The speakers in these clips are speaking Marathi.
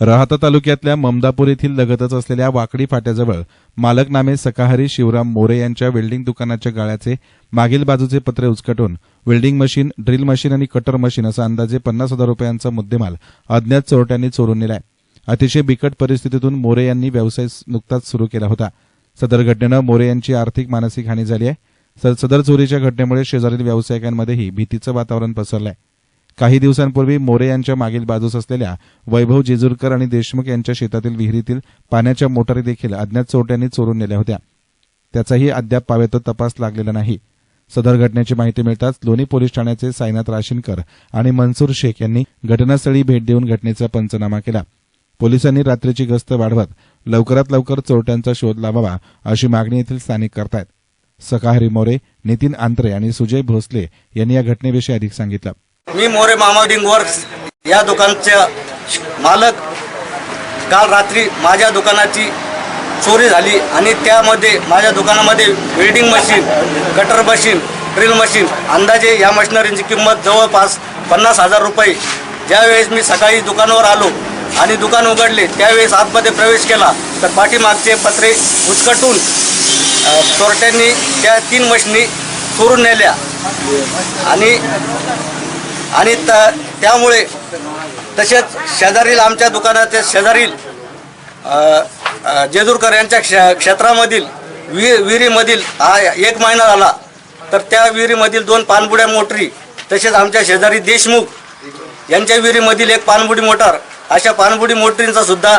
राहता तालुक्यातल्या ममदापूर येथील लगतच असलेल्या वाकडी फाट्याजवळ मालकनामे सकाहरी शिवराम मोरे यांच्या वेल्डिंग दुकानाच्या गाळ्याचे मागील बाजूचे पत्रे उचकटून वेल्डिंग मशीन ड्रिल मशीन आणि कटर मशीन असा अंदाजे पन्नास हजार रुपयांचा मुद्देमाल अज्ञात चोरट्यांनी चोरून नेलाय. अतिशय बिकट परिस्थितीतून मोरे यांनी व्यवसाय नुकताच सुरू केला होता. सदर घटनेनं मोरे यांची आर्थिक मानसिक हानी झाली आहे. सदर चोरीच्या घटनेमुळे शेजारील व्यावसायिकांमध्येही भीतीचं वातावरण पसरलं आहे काही दिवसांपूर्वी मोरे यांच्या मागील बाजूस असलेल्या वैभव जेजूरकर आणि देशमुख यांच्या शेतातील विहिरीतील पाण्याच्या मोटारी देखील अज्ञात चोरट्यांनी चोरून नेल्या होत्या. त्याचाही अद्याप पावेतो तपास लागलेला नाही. सदर घटनेची माहिती मिळताच लोणी पोलीस ठाण्याचे साईनाथ राशीनकर आणि मनसूर शेख यांनी घटनास्थळी भेट देऊन घटनेचा पंचनामा केला. पोलिसांनी रात्रीची गस्त वाढवत लवकरात लवकर चोरट्यांचा शोध लावावा अशी मागणी येथील स्थानिक करतायत. सकाहरी मोरे नितीन आंत्रे आणि सुजय भोसले यांनी या घटनेविषयी अधिक सांगितलं. मी मोरे मामाडिंग वर्क्स या दुकानच्या मालक. काल रात्री माझ्या दुकानाची चोरी झाली आणि त्यामध्ये माझ्या दुकानामध्ये welding machine cutter machine drill machine अंदाजे या मशिनरींची किंमत जवळपास पन्नास हजार रुपये. ज्यावेळेस मी सकाळी दुकानावर आलो आणि दुकान उघडले त्यावेळेस आतमध्ये प्रवेश केला तर पाठीमागचे पत्रे उचकटून चोरट्यांनी त्या तीन मशिनी चोरून नेल्या. आणि आणि त त्यामुळे तसेच शेजारील आमच्या दुकानाच्या शेजारील अ, जेजूरकर यांच्या क्ष क्षेत्रामधील विही विहिरीमधील हा एक महिना झाला तर त्या विहिरीमधील दोन पाणबुड्या मोटरी तसेच आमच्या शेजारी देशमुख यांच्या विहिरीमधील एक पाणबुडी मोटार अशा पाणबुडी मोटरींचा सुद्धा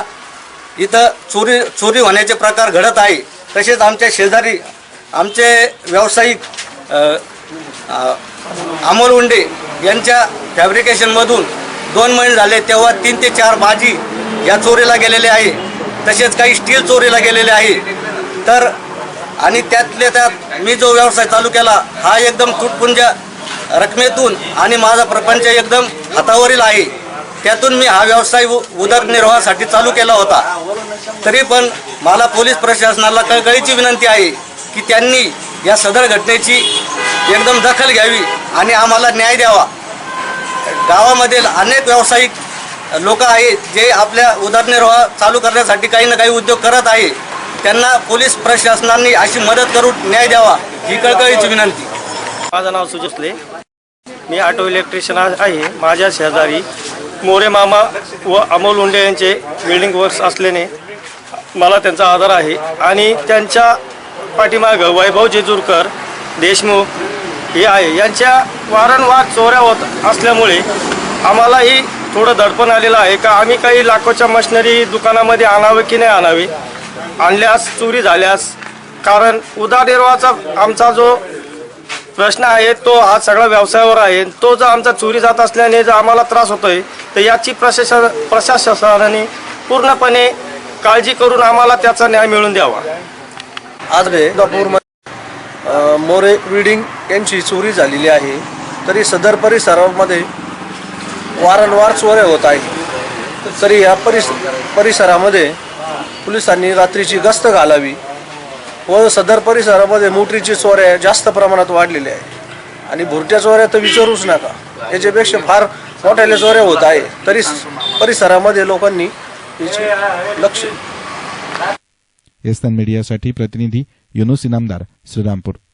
इथं चोरी चोरी होण्याचे प्रकार घडत आहे. तसेच आमच्या शेजारी आमचे व्यावसायिक अमोल उंडे यांच्या फॅब्रिकेशनमधून दोन महिने झाले तेव्हा तीन ते चार भाजी या चोरीला गेलेले आहे. तसेच काही स्टील चोरीला गेलेले आहे. तर आणि त्यातल्या त्यात मी जो व्यवसाय चालू केला हा एकदम तुटपुंज रकमेतून आणि माझा प्रपंच एकदम हातावरील आहे. त्यातून मी हा व्यवसाय उ- उदरनिर्वाहासाठी चालू केला होता. तरी पण मला पोलीस प्रशासनाला कळकळीची विनंती आहे की त्यांनी या सदर घटनेची एकदम दखल घ्यावी आणि आम्हाला न्याय द्यावा. गावामधील अनेक व्यावसायिक लोक आहेत जे आपल्या उदरनिर्वाह चालू करण्यासाठी काही ना काही उद्योग करत आहे. त्यांना पोलीस प्रशासनाने अशी मदत करून न्याय द्यावा ही कळकळीची विनंती. माझं नाव सुजसले मी ऑटो इलेक्ट्रिशियन आहे. माझ्या शेजारी मोरे मामा व अमोल उंडे यांचे बिल्डिंग वर्क्स असल्याने मला त्यांचा आदर आहे. आणि त्यांच्या पाठीमागं वैभव जेजूरकर देशमुख हे आहे. यांच्या वारंवार चोऱ्या होत असल्यामुळे आम्हालाही थोडं दडपण आलेलं आहे का? आम्ही काही लाखोच्या मशिनरी दुकानामध्ये आणावे की नाही आणावे? आणल्यास चोरी झाल्यास. कारण उदरनिर्वाहाचा आमचा जो प्रश्न आहे तो हा सगळा व्यवसायावर आहे. तो जर आमचा चोरी जात असल्याने जर आम्हाला त्रास होतोय तर याची प्रशासन प्रशासनाने पूर्णपणे काळजी करून आम्हाला त्याचा न्याय मिळवून द्यावा. आज मोरे विडिंग यांची चोरी झालेली आहे. तरी सदर परिसरामध्ये वारंवार चोऱ्या होत आहे तरी या परिस परिसरामध्ये पोलिसांनी रात्रीची गस्त घालावी व सदर परिसरामध्ये मोटरीची चोऱ्या जास्त प्रमाणात वाढलेल्या आहे आणि भुरट्या चोऱ्या तर विचारूच नका. याच्यापेक्षा फार मोठ्याल्या चोऱ्या होत आहे तरी परिसरामध्ये लोकांनी लक्ष एस्तान मीडियासाठी प्रतिनिधी युनुस इनामदार श्रीरामपूर